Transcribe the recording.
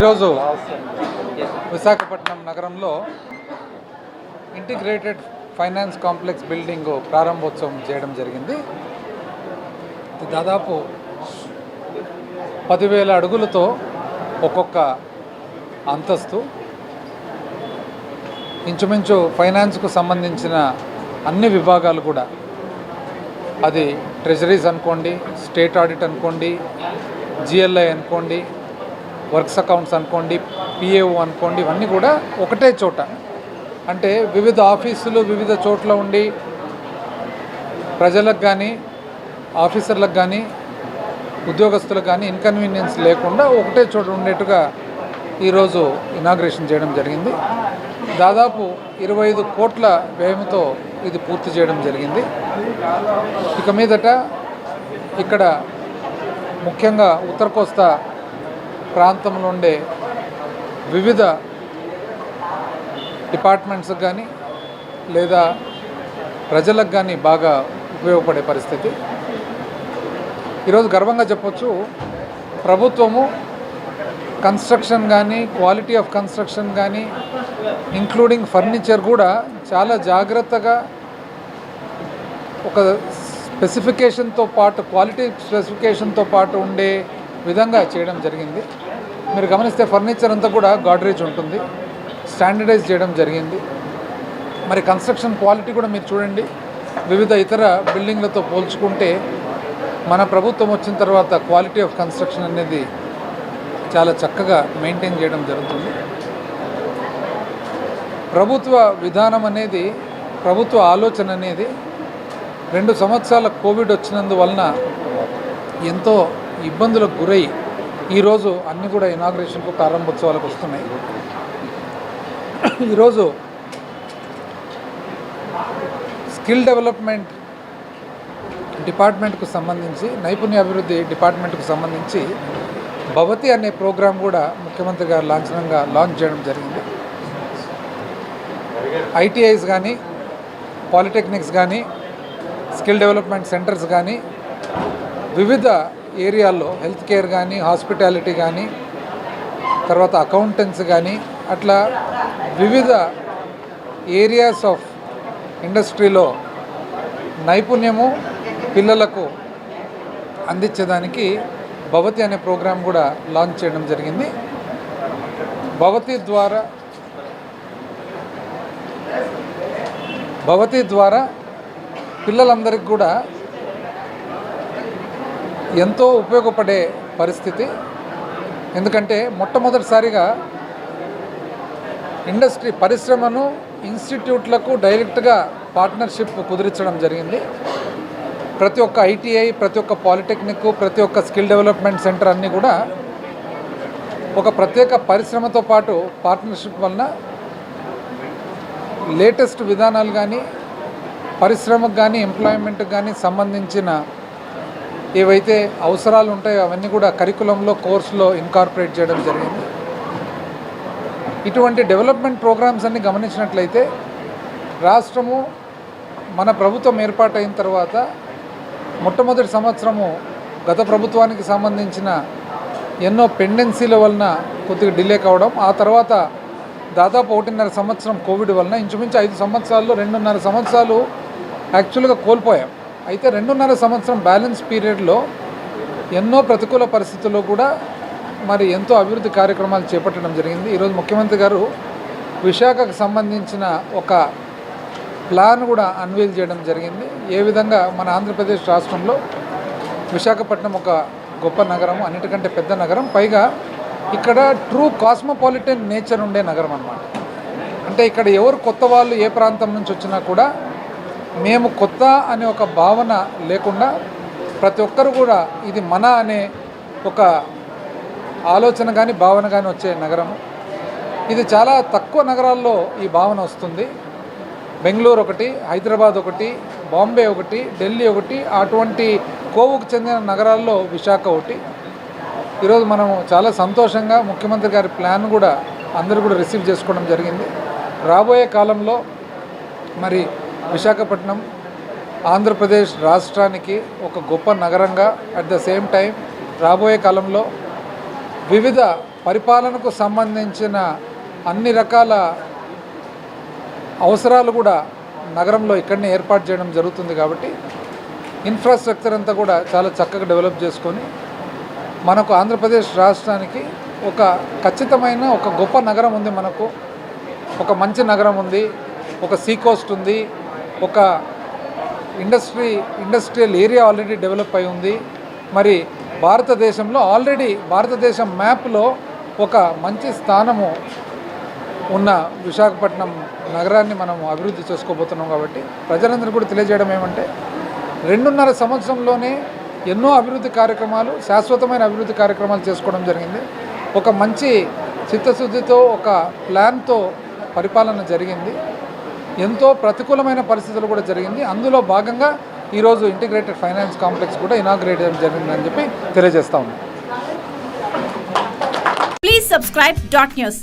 ఈరోజు విశాఖపట్నం నగరంలో integrated finance complex building ప్రారంభోత్సవం చేయడం జరిగింది. ఇది దాదాపు పదివేల అడుగులతో ఒక్కొక్క అంతస్తు. ఇంచుమించు ఫైనాన్స్కు సంబంధించిన అన్ని విభాగాలు కూడా. అది ట్రెజరీస్ అనుకోండి స్టేట్ ఆడిట్ అనుకోండి జిఎల్ఐ అనుకోండి వర్క్స్ అకౌంట్స్ అనుకోండి పిఏఓ అనుకోండి ఇవన్నీ కూడా ఒకటే చోట. అంటే వివిధ ఆఫీసులు వివిధ చోట్ల ఉండి ప్రజలకు కానీ ఆఫీసర్లకు కానీ ఉద్యోగస్తులకు కానీ ఇన్కన్వీనియన్స్ లేకుండా ఒకటే చోట ఉండేట్టుగా ఈరోజు ఇనాగ్రేషన్ చేయడం జరిగింది. దాదాపు ఇరవై ఐదు కోట్ల వ్యయంతో ఇది పూర్తి చేయడం జరిగింది. ఇక మీదట ఇక్కడ ముఖ్యంగా ఉత్తర కోస్తా ప్రాంతంలో ఉండే వివిధ డిపార్ట్మెంట్స్కి కానీ లేదా ప్రజలకు కానీ బాగా ఉపయోగపడే పరిస్థితి. ఈరోజు గర్వంగా చెప్పొచ్చు ప్రభుత్వము కన్స్ట్రక్షన్ కానీ క్వాలిటీ ఆఫ్ కన్స్ట్రక్షన్ కానీ ఇంక్లూడింగ్ ఫర్నిచర్ కూడా చాలా జాగ్రత్తగా ఒక స్పెసిఫికేషన్తో పాటు క్వాలిటీ స్పెసిఫికేషన్తో పాటు ఉండే విధంగా చేయడం జరిగింది. మీరు గమనిస్తే ఫర్నిచర్ అంతా కూడా గాడ్రేజ్ ఉంటుంది. స్టాండర్డైజ్ చేయడం జరిగింది. మరి కన్స్ట్రక్షన్ క్వాలిటీ కూడా మీరు చూడండి. వివిధ ఇతర బిల్డింగ్లతో పోల్చుకుంటే మన ప్రభుత్వం వచ్చిన తర్వాత క్వాలిటీ ఆఫ్ కన్స్ట్రక్షన్ అనేది చాలా చక్కగా మెయింటైన్ చేయడం జరుగుతుంది. ప్రభుత్వ విధానం అనేది ప్రభుత్వ ఆలోచన అనేది రెండు సంవత్సరాల కోవిడ్ వచ్చినందువలన ఎంతో ఇబ్బందులకు గురై ఈరోజు అన్నీ కూడా ఇనాగ్రేషన్కు ప్రారంభోత్సవాలకు వస్తున్నాయి. ఈరోజు స్కిల్ డెవలప్మెంట్ డిపార్ట్మెంట్కు సంబంధించి నైపుణ్య అభివృద్ధి డిపార్ట్మెంట్కు సంబంధించి భవతి అనే ప్రోగ్రాం కూడా ముఖ్యమంత్రి గారు లాంఛనంగా లాంచ్ చేయడం జరిగింది. ఐటీఐస్ కానీ పాలిటెక్నిక్స్ కానీ స్కిల్ డెవలప్మెంట్ సెంటర్స్ కానీ వివిధ ఏరియాల్లో హెల్త్ కేర్ కానీ హాస్పిటాలిటీ కానీ తర్వాత అకౌంటెంట్స్ కానీ అట్లా వివిధ ఏరియాస్ ఆఫ్ ఇండస్ట్రీలో నైపుణ్యము పిల్లలకు అందించేదానికి భవతి అనే ప్రోగ్రాం కూడా లాంచ్ చేయడం జరిగింది. భవతి ద్వారా భవతి ద్వారా పిల్లలందరికీ కూడా ఎంతో ఉపయోగపడే పరిస్థితి. ఎందుకంటే మొట్టమొదటిసారిగా ఇండస్ట్రీ పరిశ్రమను ఇన్స్టిట్యూట్లకు డైరెక్ట్గా పార్ట్నర్షిప్ కుదిరించడం జరిగింది. ప్రతి ఒక్క ఐటీఐ ప్రతి ఒక్క పాలిటెక్నిక్ ప్రతి ఒక్క స్కిల్ డెవలప్మెంట్ సెంటర్ అన్నీ కూడా ఒక ప్రత్యేక పరిశ్రమతో పాటు పార్ట్నర్షిప్ వలన లేటెస్ట్ విధానాలు కానీ పరిశ్రమకు కానీ ఎంప్లాయ్మెంట్కి కానీ సంబంధించిన ఏవైతే అవసరాలు ఉంటాయో అవన్నీ కూడా కరికులంలో కోర్సులో ఇన్కార్పొరేట్ చేయడం జరిగింది. ఇటువంటి డెవలప్మెంట్ ప్రోగ్రామ్స్ అన్ని గమనించినట్లయితే రాష్ట్రము మన ప్రభుత్వం ఏర్పాటైన తర్వాత మొట్టమొదటి సంవత్సరము గత ప్రభుత్వానికి సంబంధించిన ఎన్నో పెండెన్సీల వలన కొద్దిగా డిలే కావడం ఆ తర్వాత దాదాపు ఒకటిన్నర సంవత్సరం కోవిడ్ వలన ఇంచుమించు ఐదు సంవత్సరాల్లో రెండున్నర సంవత్సరాలు యాక్చువల్గా కోల్పోయాం. అయితే రెండున్నర సంవత్సరం బ్యాలెన్స్ పీరియడ్లో ఎన్నో ప్రతికూల పరిస్థితుల్లో కూడా మరి ఎంతో అభివృద్ధి కార్యక్రమాలు చేపట్టడం జరిగింది. ఈరోజు ముఖ్యమంత్రి గారు విశాఖకు సంబంధించిన ఒక ప్లాన్ కూడా అన్వీల్ చేయడం జరిగింది. ఏ విధంగా మన ఆంధ్రప్రదేశ్ రాష్ట్రంలో విశాఖపట్నం ఒక గొప్ప నగరం అన్నిటికంటే పెద్ద నగరం పైగా ఇక్కడ ట్రూ కాస్మోపాలిటన్ నేచర్ ఉండే నగరం అన్నమాట. అంటే ఇక్కడ ఎవరు కొత్త వాళ్ళు ఏ ప్రాంతం నుంచి వచ్చినా కూడా మేము కొత్త అనే ఒక భావన లేకుండా ప్రతి ఒక్కరు కూడా ఇది మన అనే ఒక ఆలోచన కానీ భావన కానీ వచ్చే నగరము. ఇది చాలా తక్కువ నగరాల్లో ఈ భావన వస్తుంది. బెంగళూరు ఒకటి హైదరాబాద్ ఒకటి బాంబే ఒకటి ఢిల్లీ ఒకటి అటువంటి కోవుకు చెందిన నగరాల్లో విశాఖ ఒకటి. ఈరోజు మనము చాలా సంతోషంగా ముఖ్యమంత్రి గారి ప్లాన్ కూడా అందరూ కూడా రిసీవ్ చేసుకోవడం జరిగింది. రాబోయే కాలంలో మరి విశాఖపట్నం ఆంధ్రప్రదేశ్ రాష్ట్రానికి ఒక గొప్ప నగరంగా అట్ ద సేమ్ టైం రాబోయే కాలంలో వివిధ పరిపాలనకు సంబంధించిన అన్ని రకాల అవసరాలు కూడా నగరంలో ఇక్కడనే ఏర్పాటు చేయడం జరుగుతుంది కాబట్టి ఇన్ఫ్రాస్ట్రక్చర్ అంతా కూడా చాలా చక్కగా డెవలప్ చేసుకొని మనకు ఆంధ్రప్రదేశ్ రాష్ట్రానికి ఒక ఖచ్చితమైన ఒక గొప్ప నగరం ఉంది మనకు. ఒక మంచి నగరం ఉంది. ఒక సీ కోస్ట్ ఉంది. ఒక industry industrial area already develop అయి ఉంది. మరి భారతదేశంలో ఆల్రెడీ భారతదేశం మ్యాప్లో ఒక మంచి స్థానము ఉన్న విశాఖపట్నం నగరాన్ని మనం అభివృద్ధి చేసుకోబోతున్నాం కాబట్టి ప్రజలందరూ కూడా తెలియజేయడం ఏమంటే రెండున్నర సంవత్సరంలోనే ఎన్నో అభివృద్ధి కార్యక్రమాలు శాశ్వతమైన అభివృద్ధి కార్యక్రమాలు చేసుకోవడం జరిగింది. ఒక మంచి చిత్తశుద్ధితో ఒక ప్లాన్తో పరిపాలన జరిగింది. ఎంతో ప్రతికూలమైన పరిస్థితులు కూడా జరిగింది. అందులో భాగంగా ఈరోజు ఇంటిగ్రేటెడ్ ఫైనాన్స్ కాంప్లెక్స్ కూడా ఇనాగ్రేట్ చేయడం జరిగిందని చెప్పి తెలియజేస్తా ఉన్నాం. Please subscribe dot news